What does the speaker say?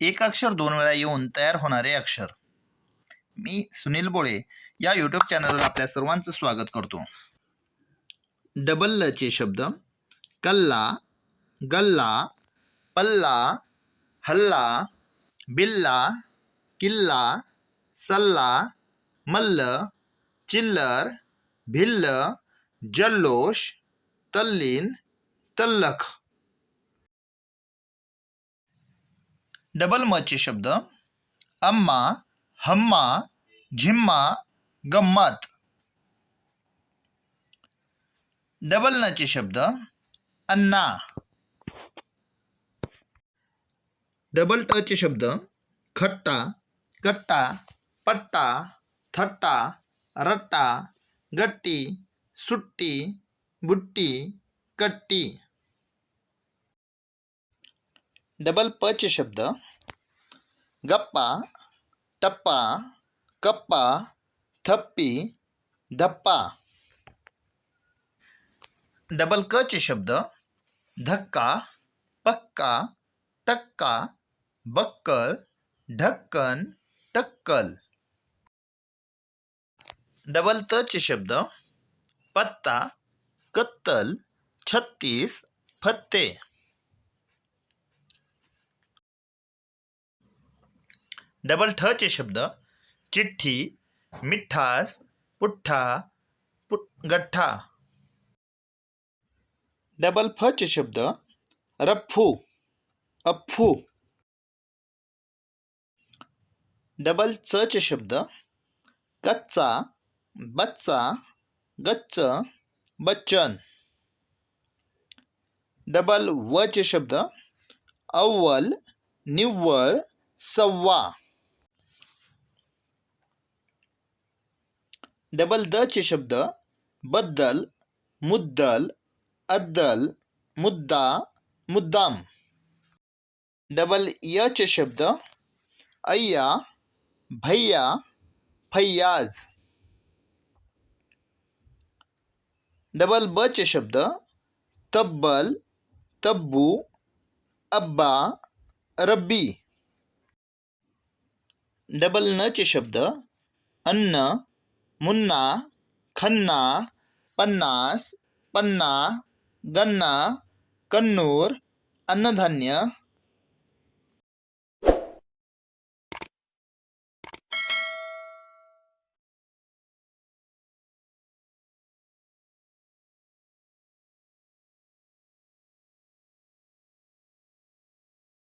एक अक्षर दोन वेळा येऊन तयार होणारे अक्षर. मी सुनील बोळे या यूट्यूब चॅनलवर आपल्या सर्वांचं स्वागत करतो. डबल लचे शब्द कल्ला गल्ला पल्ला हल्ला बिल्ला किल्ला सल्ला मल्ल चिल्लर भिल्ल जल्लोष तल्लीन तल्लख. डबल मचे शब्द. अम्मा हम्मा झिम्मा गम्मत. डबल नचे शब्द. अन्ना डबल टचे शब्द. खट्टा कट्टा पट्टा थट्टा रट्टा गट्टी सुट्टी बुट्टी कट्टी. डबल पचे शब्द. गप्पा टप्पा कप्पा थप्पी धप्पा. डबल कचे शब्द धक्का पक्का टक्का बक्कळ ढक्कन टक्कल. डबल तचे शब्द पत्ता कत्तल छत्तीस फत्ते. डबल ठचे शब्द. चिठ्ठी मिठास पुठ्ठा पुट गठ्ठा. डबल फचे शब्द. रफ्फू अफ्फू डबल चचे शब्द. कच्चा बच्चा गच्च बच्चन. डबल वचे शब्द. अव्वल निव्वळ सव्वा. डबल द चे शब्दबद्दल मुद्दल अद्दल मुद्दा मुद्दाम. डबल य चे शब्द अय्या भैया फैयाज डबल बचे शब्द तब्बल तब्बू अब्बा रब्बी. डबल न चे शब्द अन्न मुन्ना खन्ना पन्नास पन्ना गन्ना कन्नूर अन्नधान्य।